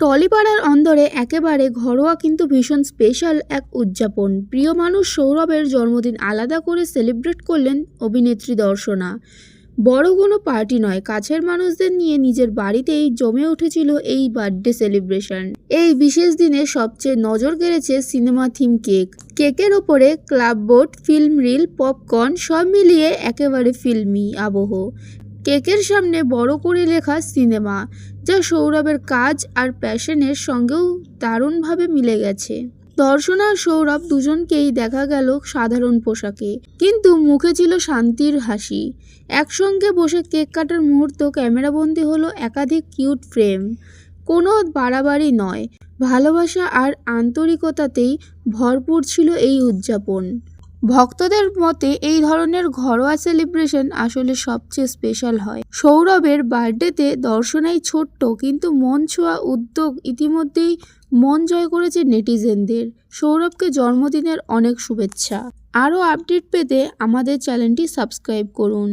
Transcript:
টলিপাড়ার অন্দরে একেবারে ঘরোয়া কিন্তু ভীষণ স্পেশাল এক উদযাপন। প্রিয় মানুষ সৌরভের জন্মদিন আলাদা করে সেলিব্রেট করলেন অভিনেত্রী দর্শনা। বড় কোনো পার্টি নয়, কাছের মানুষদের নিয়ে নিজের বাড়িতেই জমে উঠেছিল এই বার্থডে সেলিব্রেশন এই বিশেষ দিনে সবচেয়ে নজর কেড়েছে সিনেমা থিম কেক কেকের ওপরে club board film reel popcorn সব মিলিয়ে একেবারে ফিল্মি আবহ। কেকের সামনে বড় করে লেখা সিনেমা, যা সৌরভের কাজ আর প্যাশনের সঙ্গেও দারুণভাবে মিলে গেছে। দর্শনা আর সৌরভ দুজনকেই দেখা গেল সাধারণ পোশাকে, কিন্তু মুখে ছিল শান্তির হাসি। একসঙ্গে বসে কেক কাটার মুহূর্ত ক্যামেরাবন্দি হলো একাধিক কিউট ফ্রেম। কোনো বাড়াবাড়ি নয়, ভালোবাসা আর আন্তরিকতাতেই ভরপুর ছিল এই উদযাপন। ভক্তদের মতে এই ধরনের ঘরোয়া সেলিব্রেশন আসলে সবচেয়ে স্পেশাল হয়। সৌরভের বার্থডেতে দর্শনাই ছোট্ট, কিন্তু মন ছোঁয়া উদ্যোগ ইতিমধ্যেই মন জয় করেছে নেটিজেনদের। সৌরভকে জন্মদিনের অনেক শুভেচ্ছা। আরও আপডেট পেতে আমাদের চ্যানেলটি সাবস্ক্রাইব করুন।